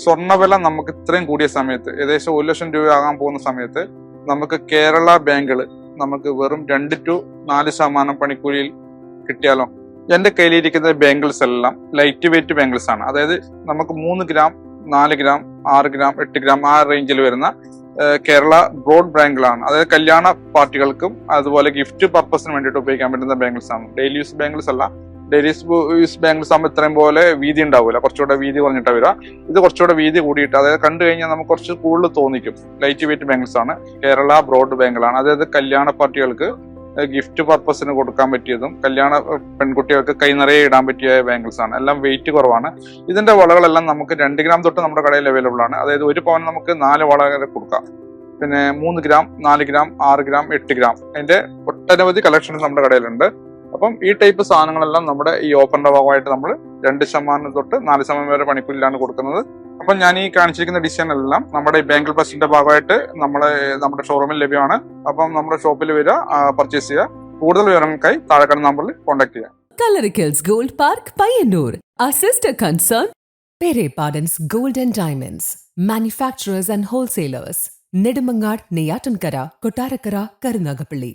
സ്വർണവില നമുക്ക് ഇത്രയും കൂടിയ സമയത്ത് ഏകദേശം ഒരു ലക്ഷം രൂപയാകാൻ പോകുന്ന സമയത്ത് നമുക്ക് കേരള ബാങ്കുകൾ നമുക്ക് വെറും രണ്ട് ടു നാല് ശതമാനം പണിക്കൂലിയിൽ കിട്ടിയാലോ? എന്റെ കയ്യിലിരിക്കുന്ന ബാങ്കിൾസ് എല്ലാം ലൈറ്റ് വെയിറ്റ് ബാങ്കിൾസ് ആണ്. അതായത് നമുക്ക് മൂന്ന് ഗ്രാം നാല് ഗ്രാം ആറ് ഗ്രാം എട്ട് ഗ്രാം ആ റേഞ്ചിൽ വരുന്ന കേരള ബ്രോഡ് ബാങ്കുകളാണ്. അതായത് കല്യാണ പാർട്ടികൾക്കും അതുപോലെ ഗിഫ്റ്റ് പർപ്പസിന് വേണ്ടിയിട്ട് ഉപയോഗിക്കാൻ പറ്റുന്ന ബാങ്കിൾസ് ആണ്. ഡെയിലി യൂസ് ബാങ്കിൾസ് അല്ല ഡെയിലി യൂസ് ബാങ്കിൽ സമയത്രയും പോലെ വീതി ഉണ്ടാവില്ല കുറച്ചുകൂടെ വീതി കുറഞ്ഞിട്ട് വരിക. ഇത് കുറച്ചുകൂടെ വീതി കൂടിയിട്ട് അതായത് കണ്ടു കഴിഞ്ഞാൽ നമുക്ക് കുറച്ച് കൂടുതൽ തോന്നിക്കും. ലൈറ്റ് വെയിറ്റ് ബാങ്ക്സ് ആണ്. കേരള ബ്രോഡ് ബാങ്കിളാണ് അതായത് കല്യാണ പാർട്ടികൾക്ക് ഗിഫ്റ്റ് പർപ്പസിന് കൊടുക്കാൻ പറ്റിയതും കല്യാണ പെൺകുട്ടികൾക്ക് കൈ നിറയെ ഇടാൻ പറ്റിയ ബാങ്കിൾസ് ആണ്. എല്ലാം വെയിറ്റ് കുറവാണ്. ഇതിന്റെ വളകളെല്ലാം നമുക്ക് രണ്ട് ഗ്രാം തൊട്ട് നമ്മുടെ കടയിൽ അവൈലബിൾ ആണ്. അതായത് ഒരു പവൻ നമുക്ക് നാല് വള വരെ കൊടുക്കാം. പിന്നെ മൂന്ന് ഗ്രാം നാല് ഗ്രാം ആറ് ഗ്രാം എട്ട് ഗ്രാം അതിന്റെ ഒട്ടനവധി കളക്ഷൻസ് നമ്മുടെ കടയിലുണ്ട്. അപ്പം ഈ ടൈപ്പ് സാധനങ്ങളെല്ലാം നമ്മുടെ ഈ ഓഫറിന്റെ ഭാഗമായിട്ട് നമ്മൾ രണ്ട് ശതമാനം തൊട്ട് നാല് ശതമാനം വരെ പണിക്കൂലിലാണ് കൊടുക്കുന്നത്. അപ്പം ഞാൻ ഈ കാണിച്ചിരിക്കുന്ന ഡിസൈൻ എല്ലാം നമ്മുടെ ബാങ്കിൾ പ്ലസിന്റെ ഭാഗമായിട്ട് നമ്മളെ നമ്മുടെ ഷോറൂമിൽ ലഭ്യമാണ്. അപ്പം നമ്മുടെ ഷോപ്പിൽ വരിക പർച്ചേസ് ചെയ്യുക. കൂടുതൽ വിവരങ്ങൾക്കായി താഴെ കാണുന്ന നമ്പറിൽ കോൺടാക്ട് ചെയ്യുക. Kalarikkals gold park Payyannur assist concern concern, gold and diamonds manufacturers and wholesalers Nedumangad Neyyattinkara Kottarakkara Karunagappally.